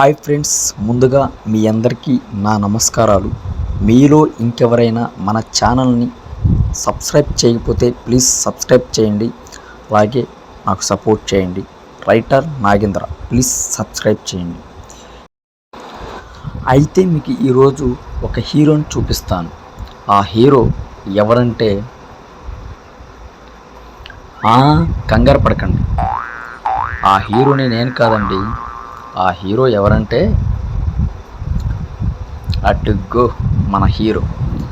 Hi friends ముందుగా మీ అందరికీ నా నమస్కారాలు. మీలో ఇంకెవరైనా మన ఛానల్ని సబ్స్క్రైబ్ చేయకపోతే ప్లీజ్ సబ్స్క్రైబ్ చేయండి. అలాగే నాకు సపోర్ట్ చేయండి. రైటర్ నాగేంద్ర ప్లీజ్ సబ్స్క్రైబ్ చేయండి. అయితే మీకు ఈరోజు ఒక హీరోని చూపిస్తాను. ఆ హీరో ఎవరంటే కంగారు పడకండి. ఆ హీరోని నేను కాదండి ఆ హీరో ఎవరంటే అటుగ్గో మన హీరో.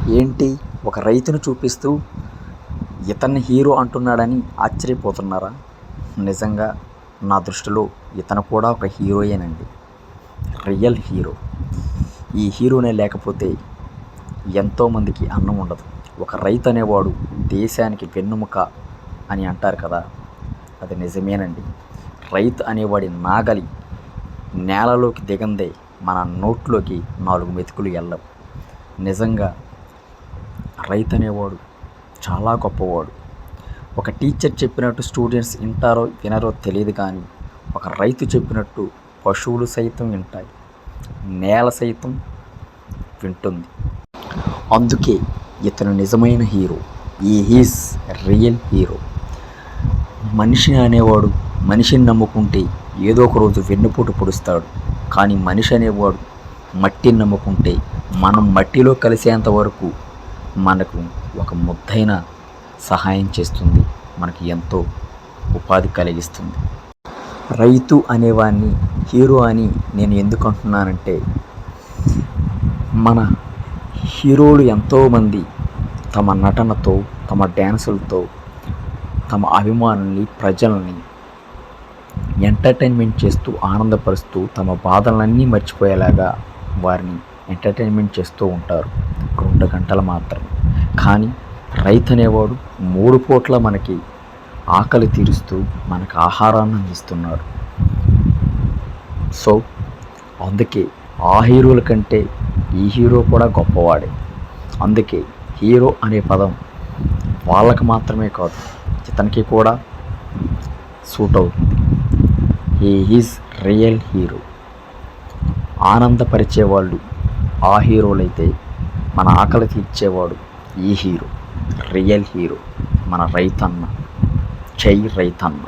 ఏంటి? ఒక రైతును చూపిస్తూ ఇతన్ని హీరో అంటున్నాడని ఆశ్చర్యపోతున్నారా? నిజంగా నా దృష్టిలో ఇతను కూడా ఒక హీరోయేనండి. Real hero. ఈ హీరోనే లేకపోతే ఎంతోమందికి అన్నం ఉండదు. ఒక రైతు అనేవాడు దేశానికి వెన్నుముక అని అంటారు కదా అది నిజమేనండి. రైతు అనేవాడి నాగలి నేలలోకి దిగందే మన నోట్లోకి నాలుగు మెతుకులు వెళ్ళవు నిజంగా రైతు అనేవాడు చాలా గొప్పవాడు. ఒక టీచర్ చెప్పినట్టు స్టూడెంట్స్ వింటారో వినరో తెలియదు కానీ ఒక రైతు చెప్పినట్టు పశువులు సైతం వింటాయి. నేల సైతం వింటుంది. అందుకే ఇతను నిజమైన హీరో. ఈ హీస్ రియల్ హీరో మనిషి అనేవాడు మనిషిని నమ్ముకుంటే ఏదో ఒక రోజు వెన్నుపోటు పొడుస్తాడు. కానీ మనిషి అనేవాడు మట్టిని నమ్ముకుంటే మనం మట్టిలో కలిసేంత వరకు మనకు ఒక ముద్దైన సహాయం చేస్తుంది. మనకి ఎంతో ఉపాధి కలిగిస్తుంది. రైతు అనేవాడిని హీరో అని నేను ఎందుకు అంటున్నానంటే మన హీరోలు ఎంతోమంది తమ నటనతో తమ డ్యాన్సులతో తమ అభిమానుల్ని ప్రజల్ని ఎంటర్టైన్మెంట్ చేస్తూ ఆనందపరుస్తూ తమ బాధలన్నీ మర్చిపోయేలాగా వారిని ఎంటర్టైన్మెంట్ చేస్తూ ఉంటారు. రెండు గంటలు మాత్రం కానీ రైతు అనేవాడు మూడు పూట్ల మనకి ఆకలి తీరుస్తూ మనకు ఆహారాన్ని అందిస్తున్నారు సో అందుకే ఆ హీరోల కంటే ఈ హీరో కూడా గొప్పవాడే. అందుకే హీరో అనే పదం వాళ్ళకి మాత్రమే కాదు ఇతనికి కూడా సూట్ అవుతుంది. హీ ఈజ్ రియల్ హీరో ఆనందపరిచేవాళ్ళు ఆ హీరోలైతే మన ఆకలి తీర్చేవాడు ఈ హీరో. రియల్ హీరో మన రైతన్న. జై రైతన్న.